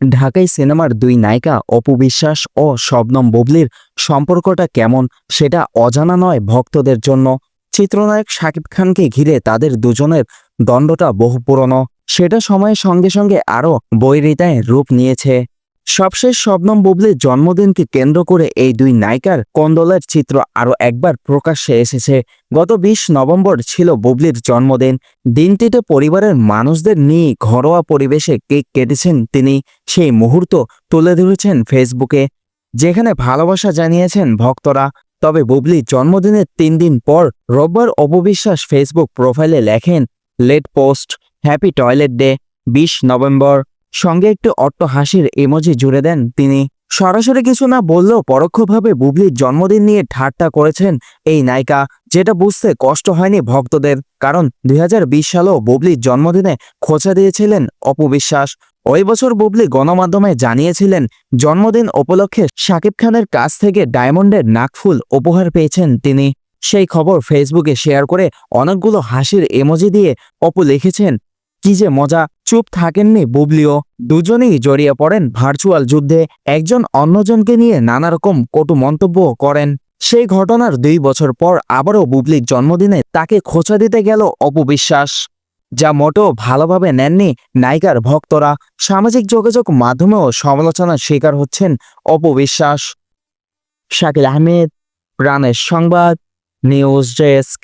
ঢাকাই সিনেমার দুই নায়িকা অপু বিশ্বাস ও শবনম বুবলির সম্পর্কটা কেমন সেটা অজানা নয় ভক্তদের জন্য। চিত্রনায়ক শাকিব খানকে ঘিরে তাদের দুজনের দণ্ডটা বহু পুরনো। সেটা সময়ের সঙ্গে সঙ্গে আরও বৈরিতায় রূপ নিয়েছে। সবশেষ শবনম বুবলির জন্মদিনকে কেন্দ্র করে এই দুই নায়িকার কন্দলের চিত্র আরও একবার প্রকাশ্যে এসেছে। গত বিশ নভেম্বর ছিল বুবলির জন্মদিন। দিনটিতে পরিবারের মানুষদের নিয়ে ঘরোয়া পরিবেশে কেক কেটেছেন তিনি। সেই মুহূর্ত তুলে ধরেছেন ফেসবুকে, যেখানে ভালোবাসা জানিয়েছেন ভক্তরা। তবে বুবলির জন্মদিনের তিন দিন পর রোববার অপবিশ্বাস ফেসবুক প্রোফাইলে লেখেন, late post, happy toilet day, বিশ নভেম্বর। সঙ্গে একটি অট্ট হাসির ইমোজি জুড়ে দেন তিনি। সরাসরি কিছু না বললেও পরোক্ষভাবে বুবলির জন্মদিন নিয়ে ঠাট্টা করেছেন এই নায়িকা, যেটা বুঝতে কষ্ট হয়নি ভক্তদের, কারণ দুই সালেও বুবলির জন্মদিনে খোঁচা দিয়েছিলেন অপবিশ্বাস ওই বছর বুবলি গণমাধ্যমে জানিয়েছিলেন, জন্মদিন উপলক্ষে শাকিব খানের কাছ থেকে ডায়মন্ডের নাকফুল উপহার পেয়েছেন তিনি। সেই খবর ফেসবুকে শেয়ার করে অনেকগুলো হাসির এমোজি দিয়ে অপু লিখেছেন কি যে মজা, চুপ থাকেননি বুবলিও। দুজনেই জড়িয়ে পড়েন ভার্চুয়াল যুদ্ধে। একজন অন্যজনকে নিয়ে নানা রকম কটু মন্তব্য করেন। সেই ঘটনার দুই বছর পর আবারও বুবলির জন্মদিনে তাকে খোঁচা দিতে গেল অপবিশ্বাস যা মোটেও ভালোভাবে নেননি নায়িকার ভক্তরা। সামাজিক যোগাযোগ মাধ্যমেও সমালোচনার শিকার হচ্ছেন অপবিশ্বাস শাকিল আহমেদ প্রাণের সংবাদ, নিউজ ডেস্ক।